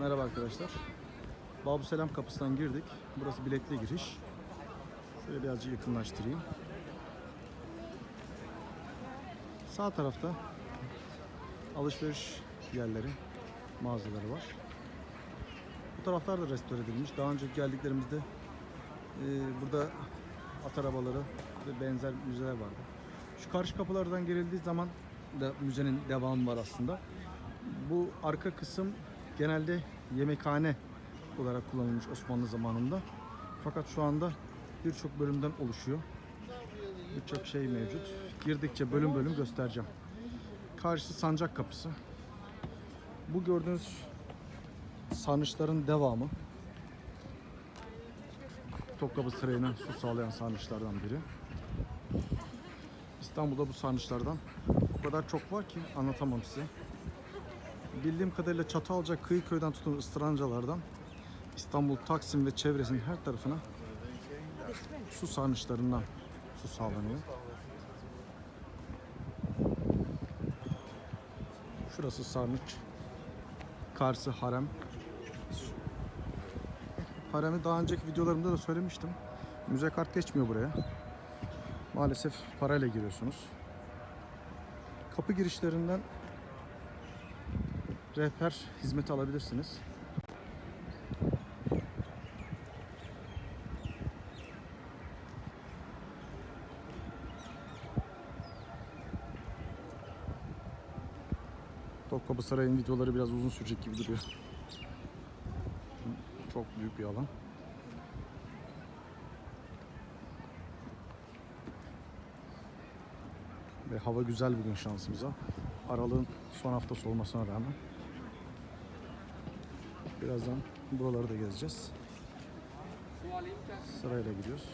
Merhaba arkadaşlar. Babu Selam kapısından girdik. Burası biletli giriş. Şöyle birazcık yakınlaştırayım. Sağ tarafta alışveriş yerleri, mağazaları var. Bu taraflar da restore edilmiş. Daha önce geldiklerimizde e, burada at arabaları ve benzer müzeler vardı. Şu karşı kapılardan girildiği zaman da müzenin devamı var aslında. Bu arka kısım genelde yemekhane olarak kullanılmış Osmanlı zamanında. Fakat şu anda birçok bölümden oluşuyor. Birçok şey mevcut. Girdikçe bölüm bölüm göstereceğim. Karşısı sancak kapısı. Bu gördüğünüz sarnıçların devamı. Topkapı Sarayı'na su sağlayan sarnıçlardan biri. İstanbul'da bu sarnıçlardan o kadar çok var ki anlatamam size. Bildiğim kadarıyla Çatalca, Kıyıköy'den tutun ıstırancalardan İstanbul, Taksim ve çevresinin her tarafına su sarnıçlarından su sağlanıyor. Şurası sarnıç. Karşı harem. Haremi daha önceki videolarımda da söylemiştim. Müze kart geçmiyor buraya. Maalesef parayla giriyorsunuz. Kapı girişlerinden rehber hizmeti alabilirsiniz. Topkapı Sarayı'nın videoları biraz uzun sürecek gibi duruyor. Çok büyük bir alan. Ve hava güzel bugün şansımıza. Aralığın son haftası olmasına rağmen. Birazdan buraları da gezeceğiz. Sırayla gidiyoruz.